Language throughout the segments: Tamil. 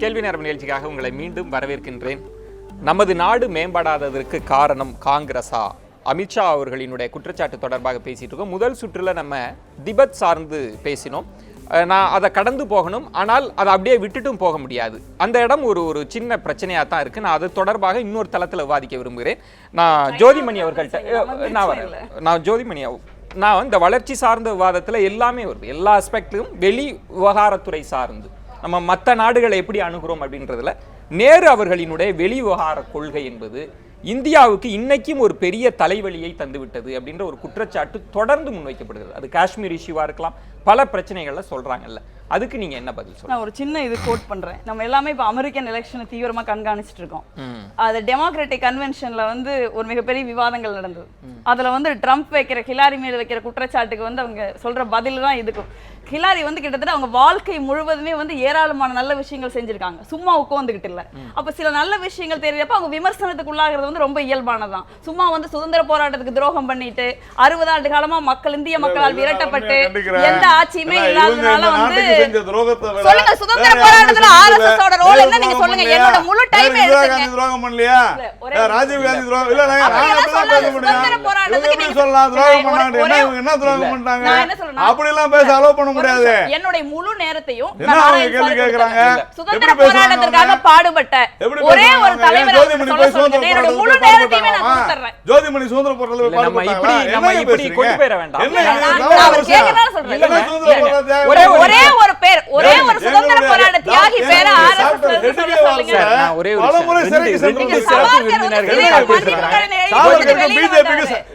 கேள்வி நேரம் நிகழ்ச்சிக்காக உங்களை மீண்டும் வரவேற்கின்றேன். நமது நாடு மேம்படாததற்கு காரணம் காங்கிரஸா? அமித்ஷா அவர்களினுடைய குற்றச்சாட்டு தொடர்பாக பேசிட்டு இருக்கோம். முதல் சுற்றுல நம்ம திபெத் சார்ந்து பேசினோம். நான் அதை கடந்து போகணும். ஆனால் அதை அப்படியே விட்டுட்டும் போக முடியாது. அந்த இடம் ஒரு ஒரு சின்ன பிரச்சனையாக தான் இருக்கு. நான் அது தொடர்பாக இன்னொரு தளத்தில் விவாதிக்க விரும்புகிறேன். நான் ஜோதிமணி அவர்கள்ட்ட நான் வரேன். நான் ஜோதிமணி நான் இந்த வளர்ச்சி சார்ந்த விவாதத்தில் எல்லாமே வருது. எல்லா ஆஸ்பெக்ட்லையும் வெளி விவகாரத்துறை சார்ந்து. நம்ம மற்ற நாடுகளை எப்படி அணுகிறோம் அப்படின்றதுல நேரு அவர்களினுடைய வெளி விவகார கொள்கை என்பது இந்தியாவுக்கு இன்னைக்கும் ஒரு பெரிய தலைவலியை தந்துவிட்டது அப்படின்ற ஒரு குற்றச்சாட்டு தொடர்ந்து முன்வைக்கப்படுகிறது. அது காஷ்மீர் இஷ்யூவா இருக்கலாம் பல பிரச்சனைகள்ல சொல்றாங்கல்ல. அதுக்கு நீங்க என்ன பதில் சொல்லுங்க நான் ஒரு சின்ன இது கோட் பண்றேன். நம்ம எல்லாமே இப்போ அமெரிக்கன் எலெக்ஷனை தீவிரமா கண்காணிச்சிட்டு இருக்கோம். அது டெமோக்ராட்டிக் கன்வென்ஷன்ல வந்து ஒரு மிகப்பெரிய விவாதங்கள் நடந்தது. அதுல வந்து ட்ரம்ப் வைக்கிற ஹிலாரி மேல வைக்கிற குற்றச்சாட்டுக்கு வந்து அவங்க சொல்ற பதில் தான் இதுக்கும். ஹிலாரி வந்து கிட்டத்தட்ட அவங்க வாழ்க்கை முழுவதுமே வந்து ஏராளமான நல்ல விஷயங்கள் செஞ்சிருக்காங்க. சும்மா உட்காந்துக்கிட்டு இல்ல. அப்ப சில நல்ல விஷயங்கள் தெரியறப்ப அவங்க விமர்சனத்துக்கு உள்ளாகிறது வந்து ரொம்ப இயல்பானதான் சும்மா வந்து சுதந்திர போராட்டத்துக்கு துரோகம் பண்ணிட்டு அறுபது ஆண்டு காலமா மக்கள் இந்திய மக்களால் விரட்டப்பட்டு எந்த ஆட்சியுமே இல்லாதனால வந்து சொல்லுங்க சுதந்திர போராட்டத்துல ஆர்எஸ்எஸ் ஓட ரோல் என்ன? நீங்க சொல்லுங்க. என்னோட முழு டைம் எடுத்துங்க துரோகம் பண்ணலையா ராஜீவ் காந்தி துரோகம் இல்ல நான் போராட்டத்துக்கு நீங்க- சொல்லலாம் துரோகம் பண்ணாங்க. என்ன துரோகம் சொல்றேன்னா- அப்படி எல்லாம் பேச அலோவ் பண்ண முடியாது என்னுடைய முழு நேரத்தையும் கேக்குறாங்க? சுதந்திர போராட்டத்திற்காக? பாடுபட்ட ஒரே? ஒரு தலைவர் ஜோதிமணி சுதந்திர சொல்லுங்க என்னோட முழு போராட்டத்துக்கு நேரத்தையுமே நான் பாடுபட்டாங்களா? கொடுத்துறேன் ஜோதிமணி சுதந்திர போராட்டத்துல நம்ம இப்படி? நம்ம இப்படி? கொண்டு போயிட வேண்டாம். ஒரே ஒரு பேர். ஒரே ஒரு சுதந்திர போராட்ட தியாகி பேரை ஆர்எஸ்எஸ் ஒரே.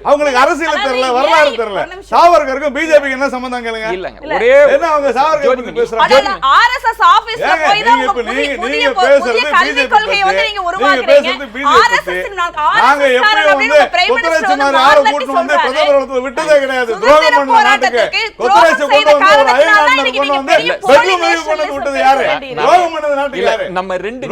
அவங்களுக்கு அரசியல் தெரியல வரலாறு தெரியல. சாவர்கருக்கும் பிஜேபிக்கு என்ன சம்பந்தம் கேளுங்க. ஒரே என்ன அவங்க சாவர்கர் பத்தி. பேசுறாங்க RSS ஆபீஸ்ல ஏங்க, போய் தான் நீங்க நீங்க- பேசுறது BJP கொள்கையை வந்து. நீங்க உருவாக்குறீங்க. -ன் நாங்க காரன் வந்து அப்படின்னு உங்க Prime Minister கொத்தரசு வந்து. பிரதமர் விட்டதே கிடையாது துரோகம் பண்ண நாட்டுக்கு போராட்டத்துக்கு கொத்தரசு துரோகம் கொண்டு வந்து ஒரு இன்னைக்கு கொண்டு வந்து விட்டது யாரு? பண்ணது நாட்டுக்கு யாரு? நம்ம ரெண்டு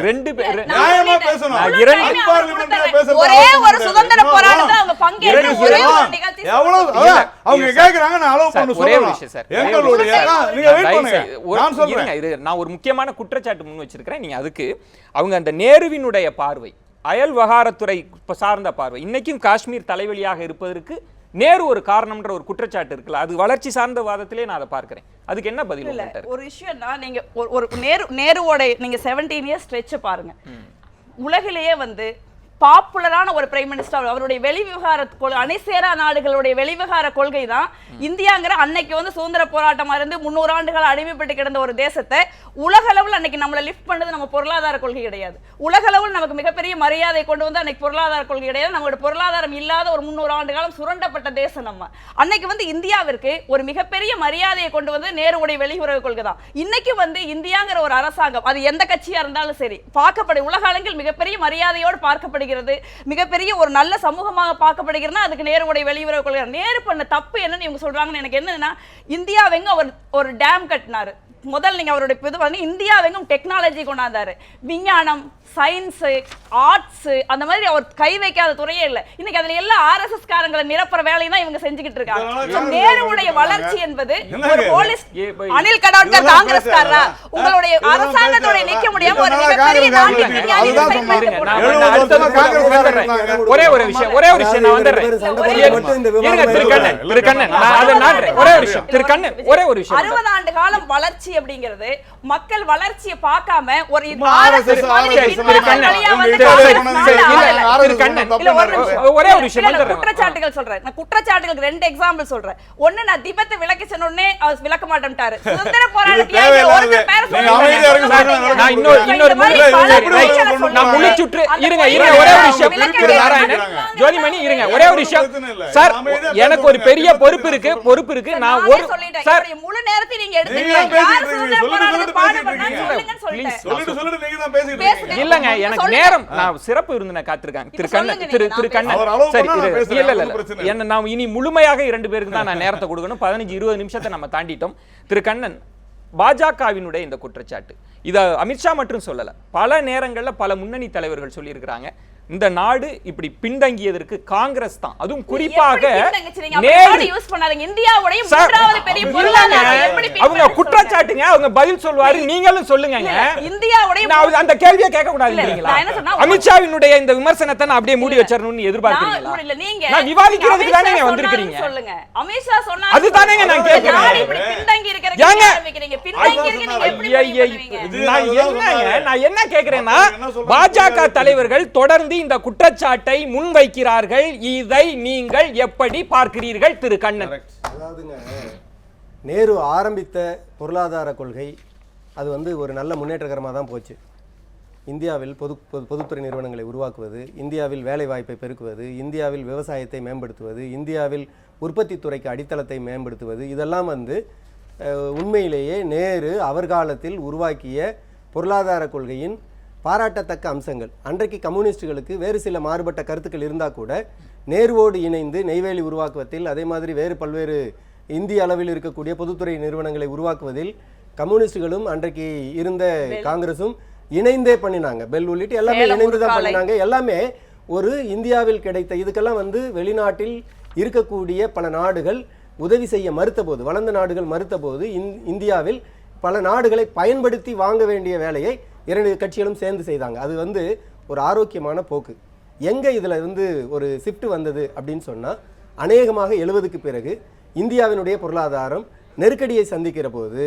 ரெண்டு பேர் நியாயமா. பேசணும். இரண்டு- ஒரே அலோவ் ஒரு பண்ண சுதந்திர முடியாது. போராட்டத்துல அவங்க பங்கேற்ற இரண்டு ஒரே விஷயம். ஒரு நிகழ்ச்சி எவ்வளவு இல்ல, அதான், அவங்க இல்ல, கேக்குறாங்க நான் அலோவ் சார், பண்ண ஒரே சார். எங்களுடைய நீங்க வெயிட் பண்ணுங்க. நான் சொல்றேன். நான் முக்கியமான குற்றச்சாட்டு முன் வச்சிருக்கிறேன். நீங்க அதுக்கு அவங்க அந்த நேருவினுடைய பார்வை அயல் விவகாரத்துறை சார்ந்த பார்வை இன்னைக்கும் காஷ்மீர் தலைவலியாக இருப்பதற்கு நேரு ஒரு காரணம்ன்ற ஒரு குற்றச்சாட்டு இருக்குல்ல அது வளர்ச்சி சார்ந்த வாதத்திலே நான் அதை பார்க்கிறேன். அதுக்கு என்ன பதில் இல்ல? ஒரு விஷயம்னா நீங்க ஒரு- நேரு நேருவோட நீங்க செவன்டீன் இயர்ஸ் ஸ்ட்ரெச் பாருங்க. உலகிலேயே வந்து பாப்புலரான ஒரு பிரைம் மினிஸ்டர் அவருடைய வெளிவிவகார கொள் அணிசேரா நாடுகளுடைய வெளிவிவகார கொள்கை தான் இந்தியாங்கிற அன்னைக்கு வந்து சுதந்திர போராட்டமா இருந்து முன்னூறு ஆண்டுகள் அடிமைப்பட்டு கிடந்த ஒரு தேசத்தை உலக அளவில் அன்னைக்கு நம்மளை லிஃப்ட் பண்ணது நம்ம பொருளாதார கொள்கை கிடையாது. உலக அளவில் நமக்கு மிகப்பெரிய மரியாதை கொண்டு வந்து அன்னைக்கு பொருளாதார கொள்கை கிடையாது. நம்மளோட பொருளாதாரம் இல்லாத ஒரு முன்னூறு ஆண்டு காலம் சுரண்டப்பட்ட தேசம் நம்ம. அன்னைக்கு வந்து இந்தியாவிற்கு ஒரு மிகப்பெரிய மரியாதையை கொண்டு வந்து நேருடைய வெளியுறவு கொள்கை தான் இன்னைக்கு வந்து இந்தியாங்கிற ஒரு அரசாங்கம் அது எந்த கட்சியா இருந்தாலும் சரி பார்க்கப்படும். உலக அளவில் மிகப்பெரிய மரியாதையோடு பார்க்கப்படுகிறது. மிகப்பெரிய ஒரு நல்ல சமூகமாக பார்க்கப்படுகிறதுனா அதுக்கு நேருடைய வெளியுறவு கொள்கை நேரு பண்ண தப்பு என்னன்னு இவங்க சொல்றாங்கன்னு எனக்கு என்னன்னா இந்தியாவெங்க அவர் ஒரு டேம் கட்டினாரு? முதல் நீங்க அவருடைய இது வந்து இந்தியாவெங்கும் டெக்னாலஜி கொண்டாந்தாரு. விஞ்ஞானம் சயின்ஸ் ஆர்ட்ஸ் அந்த மாதிரி அவர் கை வைக்காத துறையே இல்லை. இன்னைக்கு அதுல எல்லாம் ஆர்எஸ்எஸ் காரங்களை நிரப்புற வேலையை தான் இவங்க செஞ்சுக்கிட்டு இருக்காங்க. நேருடைய காங்கிரஸ் வளர்ச்சி என்பது ஒரு? போலீஸ் அனில் கடோட்கர் இதெல்லாம் காங்கிரஸ்காரரா பேசாதா? உங்களுடைய அரசாங்கத்தோட? நிக்க முடியாம ஒரு மிகப்பெரிய காங்கிரஸ் காங்கிரஸ் காங்கிரஸ். காங்கிரஸ் ஒரே ஒரு விஷயம் ஒரே ஒரு விஷயம் நான் வந்துடுறேன். திரு கண்ணன் திரு கண்ணன் நான் அதை நாடுறேன் ஒரே ஒரு விஷயம். திரு கண்ணன் ஒரே ஒரு விஷயம். அறுபது ஆண்டு காலம் வளர்ச்சி அப்படிங்கிறது மக்கள் வளர்ச்சியை பார்க்காம ஒரு. குற்றச்சாட்டுகள் சொல்றேன். நான் குற்றச்சாட்டுகளுக்கு ரெண்டு எக்ஸாம்பிள் சொல்றேன். ஒண்ணு நான் திபத்தை விளக்க சொன்ன விளக்க மாட்டேன்ட்டாரு. சுதந்திர. ஜோதிமணி இருங்க ஒரே ஒரு விஷயம். சார் எனக்கு ஒரு. பெரிய பொறுப்பு இருக்கு பொறுப்பு இருக்கு. நான் ஒரு. சார் முழு நேரத்தை நீங்க எடுத்துக்கீங்க. இல்லங்க எனக்கு. நேரம் நான் சிறப்பு விருந்தின காத்திருக்காங்க திரு கண்ணன் திரு திரு கண்ணன் சரி இல்ல இல்ல. என்ன நாம் இனி முழுமையாக இரண்டு பேருக்கு தான் நான் நேரத்தை கொடுக்கணும். பதினஞ்சு இருபது நிமிஷத்தை நம்ம தாண்டிட்டோம். திரு கண்ணன் பாஜகவினுடைய இந்த குற்றச்சாட்டு. இதை அமித்ஷா மட்டும் சொல்லல. பல நேரங்கள்ல பல முன்னணி தலைவர்கள் சொல்லியிருக்கிறாங்க. இந்த நாடு இப்படி பின்தங்கியதற்கு காங்கிரஸ் தான். அதுவும் குறிப்பாக அவங்க குற்றச்சாட்டுங்க. அவங்க பதில் சொல்வாரு நீங்களும் நான் அந்த கேள்வியை கேட்க இல்ல, நான் என்ன சொன்னா, கூடாதுங்களா அமித்ஷாவினுடைய இந்த விமர்சனத்தை நான் அப்படியே மூடி வச்சிடணும்னு எதிர்பார்க்கிறீங்களா? நான் இல்ல, நீங்க நான் விவாதிக்கிறதுக்கு தானே வந்திருக்கிறீங்க. சொல்லுங்க. அமித்ஷா சொன்னா நான் சொல்லுங்க. கேட்கிறேன். நான் என்ன கேக்குறேன்னா பாஜக. தலைவர்கள் தொடர்ந்து இந்த குற்றச்சாட்டை முன்வைக்கிறார்கள். இதை நீங்கள் எப்படி பார்க்கிறீர்கள் திரு கண்ணன்? அதாவதுங்க நேரு ஆரம்பித்த பொருளாதார கொள்கை அது வந்து ஒரு நல்ல முன்னேற்றகரமாக தான் போச்சு. இந்தியாவில் பொது பொது- பொதுத்துறை நிறுவனங்களை உருவாக்குவது இந்தியாவில் வேலைவாய்ப்பை பெருக்குவது இந்தியாவில் விவசாயத்தை மேம்படுத்துவது இந்தியாவில் உற்பத்தி துறைக்கு அடித்தளத்தை மேம்படுத்துவது இதெல்லாம் வந்து உண்மையிலேயே நேரு அவர் காலத்தில் உருவாக்கிய பொருளாதார கொள்கையின் பாராட்டத்தக்க அம்சங்கள். அன்றைக்கு கம்யூனிஸ்டுகளுக்கு வேறு சில மாறுபட்ட கருத்துக்கள் இருந்தால் கூட நேருவோடு இணைந்து நெய்வேலி உருவாக்குவதில் அதே மாதிரி வேறு பல்வேறு இந்திய அளவில் இருக்கக்கூடிய பொதுத்துறை நிறுவனங்களை உருவாக்குவதில் கம்யூனிஸ்டுகளும் அன்றைக்கு இருந்த காங்கிரஸும் இணைந்தே பண்ணினாங்க. பெல் உள்ளிட்டு எல்லாமே இணைந்து தான். பண்ணினாங்க. எல்லாமே ஒரு இந்தியாவில் கிடைத்த இதுக்கெல்லாம் வந்து வெளிநாட்டில் இருக்கக்கூடிய பல நாடுகள் உதவி செய்ய மறுத்த போது வளர்ந்த நாடுகள் மறுத்த போது இந்- இந்தியாவில் பல நாடுகளை பயன்படுத்தி வாங்க வேண்டிய வேலையை இரண்டு கட்சிகளும் சேர்ந்து செய்தாங்க. அது வந்து ஒரு ஆரோக்கியமான போக்கு. எங்கே இதில் வந்து ஒரு ஷிஃப்ட் வந்தது அப்படின்னு சொன்னால் அநேகமாக எழுபதுக்கு பிறகு இந்தியாவினுடைய பொருளாதாரம் நெருக்கடியை சந்திக்கிற போது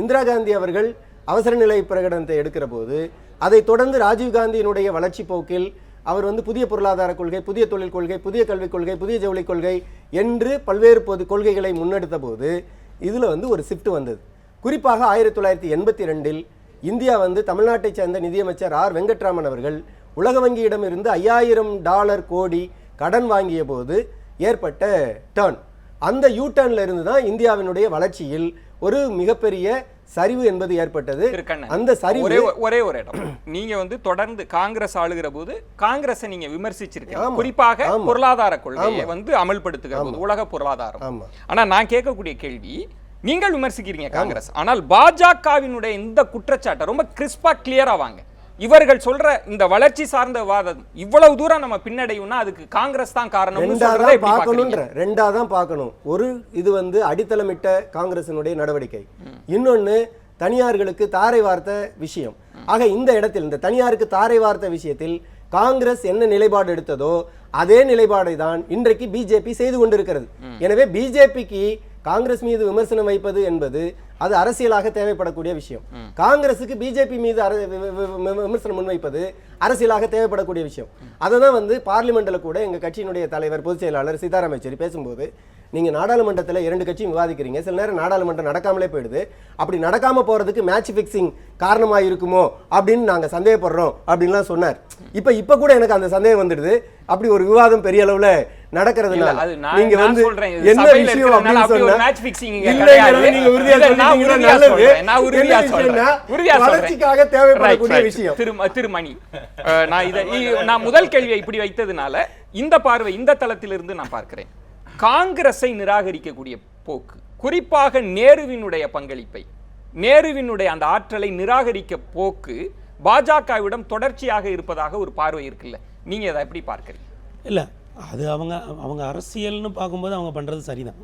இந்திரா காந்தி அவர்கள் அவசர நிலை பிரகடனத்தை எடுக்கிற போது அதைத் தொடர்ந்து ராஜீவ் காந்தியினுடைய வளர்ச்சி போக்கில் அவர் வந்து புதிய பொருளாதார கொள்கை புதிய தொழில் கொள்கை புதிய கல்விக் கொள்கை புதிய ஜவுளி கொள்கை என்று பல்வேறு பொது கொள்கைகளை முன்னெடுத்த போது இதில் வந்து ஒரு ஷிஃப்ட் வந்தது. குறிப்பாக ஆயிரத்தி தொள்ளாயிரத்தி எண்பத்தி ரெண்டில் இந்தியா வந்து தமிழ்நாட்டைச் சேர்ந்த நிதியமைச்சர் ஆர் வெங்கட்ராமன் அவர்கள் உலக வங்கியிடம் இருந்து ஐயாயிரம் டாலர் கோடி கடன் வாங்கிய போது ஏற்பட்ட டர்ன் அந்த யூ டர்ன்ல இருந்து தான் இந்தியாவினுடைய வளர்ச்சியில் ஒரு மிகப்பெரிய சரிவு என்பது ஏற்பட்டது அந்த சரிவு ஒரே ஒரே ஒரு இடம் நீங்க வந்து தொடர்ந்து காங்கிரஸ் ஆளுகிற போது காங்கிரஸை நீங்க விமர்சிச்சிருக்கீங்க. குறிப்பாக. பொருளாதார கொள்கையை. வந்து அமல்படுத்துகிற போது உலக பொருளாதாரம். ஆனா நான் கேட்கக்கூடிய கேள்வி நீங்கள் விமர்சிக்கிறீங்க காங்கிரஸ். ஆனால் பாஜகவினுடைய இந்த குற்றச்சாட்டை ரொம்ப கிறிஸ்பா கிளியரா வாங்க. இவர்கள் சொல்ற இந்த வளர்ச்சி சார்ந்த வாதம் இவ்வளவு தூரம் நம்ம பின்னடையும்னா அதுக்கு காங்கிரஸ் தான் காரணம் ரெண்டா தான் பார்க்கணுன்ற ரெண்டா தான் பார்க்கணும். ஒரு இது வந்து அடித்தளமிட்ட காங்கிரசினுடைய நடவடிக்கை. இன்னொன்னு தனியார்களுக்கு தாரை வார்த்த விஷயம். ஆக இந்த இடத்தில் இந்த தனியாருக்கு தாரை வார்த்த விஷயத்தில் காங்கிரஸ் என்ன நிலைப்பாடு எடுத்ததோ அதே நிலைப்பாடை தான் இன்றைக்கு பிஜேபி செய்து கொண்டிருக்கிறது. எனவே பிஜேபிக்கு காங்கிரஸ் மீது விமர்சனம் வைப்பது என்பது அது அரசியலாக தேவைப்படக்கூடிய விஷயம். காங்கிரசுக்கு பிஜேபி மீது விமர்சனம் முன்வைப்பது அரசியலாக தேவைப்படக்கூடிய விஷயம். அதை தான் வந்து பார்லிமெண்ட்ல கூட எங்க கட்சியினுடைய தலைவர் பொதுச் செயலாளர் சீதாராம் யெச்சூரி பேசும்போது நீங்க நாடாளுமன்றத்தில் இரண்டு கட்சியும் விவாதிக்கிறீங்க. சில நேரம் நாடாளுமன்றம் நடக்காமலே போயிடுது. அப்படி நடக்காம போறதுக்கு மேட்ச் ஃபிக்சிங் காரணமா இருக்குமோ அப்படின்னு நாங்க சந்தேகப்படுறோம் அப்படின்லாம் சொன்னார். இப்ப இப்ப கூட எனக்கு அந்த சந்தேகம் வந்துடுது. அப்படி ஒரு விவாதம் பெரிய அளவுல நடக்கிறதுனால நீங்க வந்து என்ன விஷயம் அப்படின்னு சொன்னா இல்லைங்கிறத. நீங்க உறுதியா வளர்ச்சிக்காக தேவைப்படக்கூடிய. விஷயம். திரு திருமணி. இதை நான் முதல் கேள்வியை இப்படி வைத்ததுனால இந்த பார்வை இந்த தளத்திலிருந்து நான் பார்க்கிறேன். காங்கிரஸை நிராகரிக்கக்கூடிய போக்கு குறிப்பாக நேருவினுடைய பங்களிப்பை நேருவினுடைய அந்த ஆற்றலை நிராகரிக்க போக்கு பாஜகவிடம் தொடர்ச்சியாக இருப்பதாக ஒரு பார்வை இருக்குல்ல. நீங்க அதை எப்படி பார்க்கறீங்க? இல்லை அது அவங்க அவங்க அரசியல்னு பார்க்கும்போது அவங்க பண்ணுறது சரிதான்.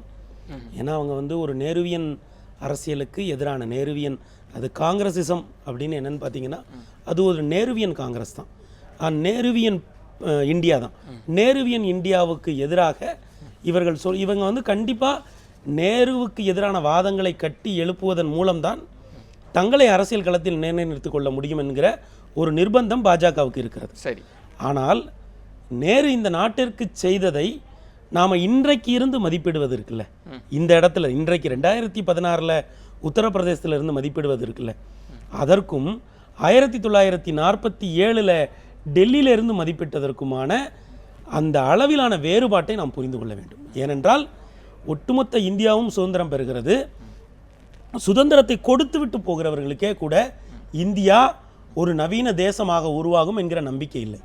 ஏன்னா அவங்க வந்து ஒரு நேருவியன் அரசியலுக்கு எதிரான நேருவியன் அது காங்கிரசிசம் அப்படின்னு என்னன்னு பார்த்தீங்கன்னா அது ஒரு நேருவியன் காங்கிரஸ் தான். நேருவியன் இந்தியா தான். நேருவியன் இந்தியாவுக்கு எதிராக இவர்கள் சொல் இவங்க வந்து கண்டிப்பாக நேருவுக்கு எதிரான வாதங்களை கட்டி எழுப்புவதன் மூலம்தான் தங்களை அரசியல் களத்தில் நிலைநிறுத்திக் கொள்ள முடியும் என்கிற ஒரு நிர்பந்தம் பாஜகவுக்கு இருக்கிறது. சரி. ஆனால் நேரு இந்த நாட்டிற்கு செய்ததை நாம் இன்றைக்கு இருந்து மதிப்பிடுவது இருக்குல்ல இந்த இடத்துல இன்றைக்கு ரெண்டாயிரத்தி பதினாறில் உத்தரப்பிரதேசத்தில் இருந்து மதிப்பிடுவது இருக்குல்ல அதற்கும் ஆயிரத்தி தொள்ளாயிரத்தி நாற்பத்தி ஏழில் டெல்லியிலிருந்து மதிப்பிட்டதற்குமான அந்த அளவிலான வேறுபாட்டை நாம் புரிந்து கொள்ள வேண்டும். ஏனென்றால் ஒட்டுமொத்த இந்தியாவும் சுதந்திரம் பெறுகிறது. சுதந்திரத்தை கொடுத்து விட்டு போகிறவர்களுக்கே கூட இந்தியா ஒரு நவீன தேசமாக உருவாகும் என்கிற நம்பிக்கை இல்லை.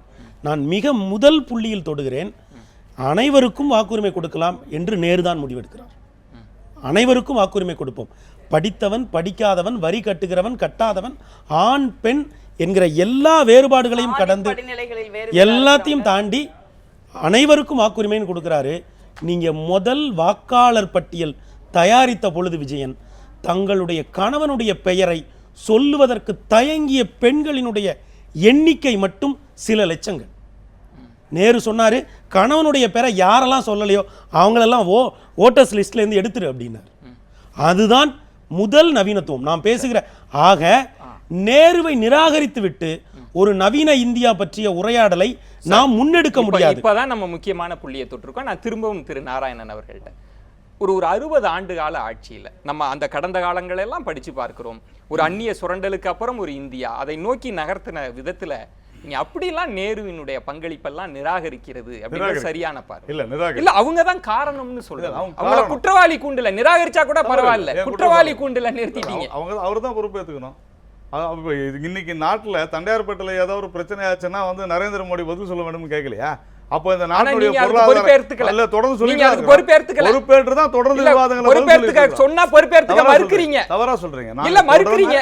நான் மிக முதல் புள்ளியில் தொடுகிறேன். அனைவருக்கும் வாக்குரிமை கொடுக்கலாம் என்று நேருதான் முடிவெடுக்கிறார். அனைவருக்கும் வாக்குரிமை கொடுப்போம். படித்தவன் படிக்காதவன் வரி கட்டுகிறவன் கட்டாதவன் ஆண் பெண் என்கிற எல்லா வேறுபாடுகளையும் கடந்து எல்லாத்தையும் தாண்டி அனைவருக்கும் வாக்குரிமைன்னு கொடுக்குறாரு. நீங்க முதல் வாக்காளர் பட்டியல் தயாரித்த பொழுது விஜயன் தங்களுடைய கணவனுடைய பெயரை சொல்லுவதற்கு தயங்கிய பெண்களினுடைய எண்ணிக்கை மட்டும் சில லட்சங்கள். நேரு சொன்னாரு கணவனுடைய பேரை யாரெல்லாம் சொல்லலையோ அவங்களெல்லாம் ஓ ஓட்டர்ஸ் லிஸ்ட்ல இருந்து எடுத்துரு அப்படின்னாரு. அதுதான் முதல் நவீனத்துவம். நாம் பேசுகிற ஆக நேருவை நிராகரித்து விட்டு ஒரு நவீன இந்தியா பற்றிய உரையாடலை நாம் முன்னெடுக்க முடியாது. இப்பதான் நம்ம முக்கியமான புள்ளியை தொட்டிருக்கோம். நான் திரும்பவும் திரு நாராயணன் அவர்கள்ட்ட. ஒரு ஒரு அறுபது ஆண்டு கால ஆட்சியில நம்ம அந்த கடந்த காலங்களை எல்லாம் படிச்சு பார்க்கிறோம். ஒரு அந்நிய சுரண்டலுக்கு அப்புறம் ஒரு இந்தியா. அதை நோக்கி நகர்த்தின விதத்துல நீ அப்படிலாம் நேருவினுடைய பங்களிப்பெல்லாம் நிராகரிக்கிறது நிராகரி- சரியான பார்வை இல்ல நிராகரி இல்ல அவங்க தான் காரணம்னு சொல்றாங்க அவங்க அவங்கள. குற்றவாளி கூண்டுல நிராகரிச்சா கூட. பரவாயில்ல குற்றவாளி? கூண்டுல நிறுத்திட்டீங்க அவங்க அவர் தான் பொறுப்பேற்றுக்கணும் இன்னைக்கு நாட்டுல தண்டையார்பேட்டையில ஏதோ ஒரு பிரச்சனை ஆச்சுன்னா வந்து நரேந்திர மோடி பதில் சொல்ல வேண்டும்னு கேட்கலையா அப்போ இந்த நாட்டுடைய பொருளாதார. இல்ல தொடர்ந்து சொல்லி அதுக்கு பொறுப்பேற்றுக்கல. பொறுப்பேற்று தான் தொடர்ந்து விவாதங்களை பொறுப்பேற்றுக்க சொன்னா பொறுப்பேற்றுக்க மறுக்கிறீங்க. தவறா சொல்றீங்க இல்ல மறுக்கிறீங்க.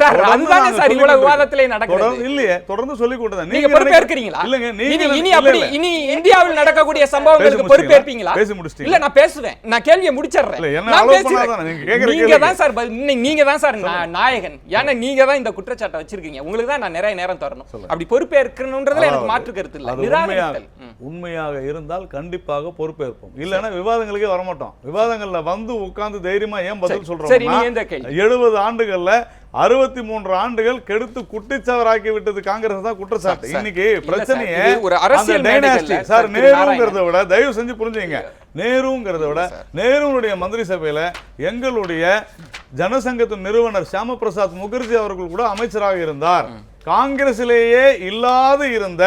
சார் அதுதானே இவ்வளவு. விவாதத்திலே நடக்கிறது தொடர்ந்து இல்லையே தொடர்ந்து சொல்லி நீங்க பொறுப்பேற்கிறீங்களா இல்லங்க நீங்க இனி அப்படி. இனி இந்தியாவில் நடக்கக்கூடிய சம்பவங்களுக்கு பொறுப்பேற்பீங்களா பேசி? இல்ல நான் பேசுவேன் நான் கேள்வியை முடிச்சிடுறேன் நான் பேசுறேன். நீங்க. தான் சார் நீங்க தான் சார் நாயகன் ஏன்னா நீங்க தான் இந்த குற்றச்சாட்டை வச்சிருக்கீங்க உங்களுக்கு தான் நான் நிறைய நேரம் தரணும் அப்படி பொறுப்பேற்கணுன்றதுல எனக்கு மாற்று கருத்து இல்ல நிராகரித்தல் ம். உண்மையாக இருந்தால் கண்டிப்பாக பொறுப்பேற்போம். இல்லைன்னா விவாதங்களுக்கே வரமாட்டோம். விவாதங்கள்ல வந்து உட்கார்ந்து தைரியமா ஏன் பதில் சொல்றோம்? எழுபது ஆண்டுகள்ல அறுபத்தி மூன்று ஆண்டுகள் கெடுத்து குட்டிச்சவராக்கி விட்டது காங்கிரஸ் தான் குற்றச்சாட்டு. இன்னைக்கு பிரச்சனையே ஒரு அரசியல் சார், நேருங்கிறத விட தயவு செஞ்சு புரிஞ்சுங்க. நேருங்கிறத விட நேருனுடைய மந்திரி சபையில எங்களுடைய ஜனசங்கத்தின் நிறுவனர் ஷியாம பிரசாத் முகர்ஜி அவர்கள் கூட அமைச்சராக இருந்தார். காங்கிரசிலேயே இல்லாது இருந்த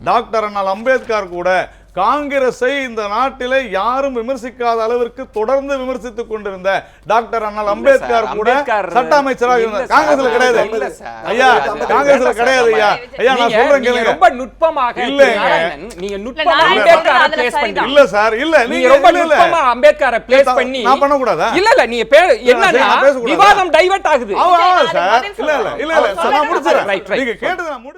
டாக்டர் அண்ணல் அம்பேத்கர் கூட காங்கிரஸை இந்த நாட்டிலே யாரும் விமர்சிக்காத அளவிற்கு தொடர்ந்து விமர்சித்துக் கொண்டிருந்த டாக்டர் அண்ணல் அம்பேத்கர் கூட சட்ட அமைச்சராக இல்ல இருந்தார் சார், காங்கிரஸ்ல கிடையாது இல்ல. ஐயா காங்கிரஸ்ல கிடையாது ஐயா ஐயா நான் சொல்றேன் கேளுங்க ரொம்ப நுட்பமாக. நாராயணன், நீங்க நுட்பமா அம்பேத்கரை. இல்ல சார் இல்ல நீங்க ரொம்ப இல்ல, இல்ல. நுட்பமா அம்பேத்கரை பிளேஸ் நான் பண்ணி நான் பண்ணக்கூடாதா? இல்ல இல்ல நீங்க பே- என்னன்னா? விவாதம் டைவர்ட் ஆகுது ஆமா, சார் இல்ல இல்ல இல்ல இல்ல நான் right. நீங்க கேட்டது நான் முடி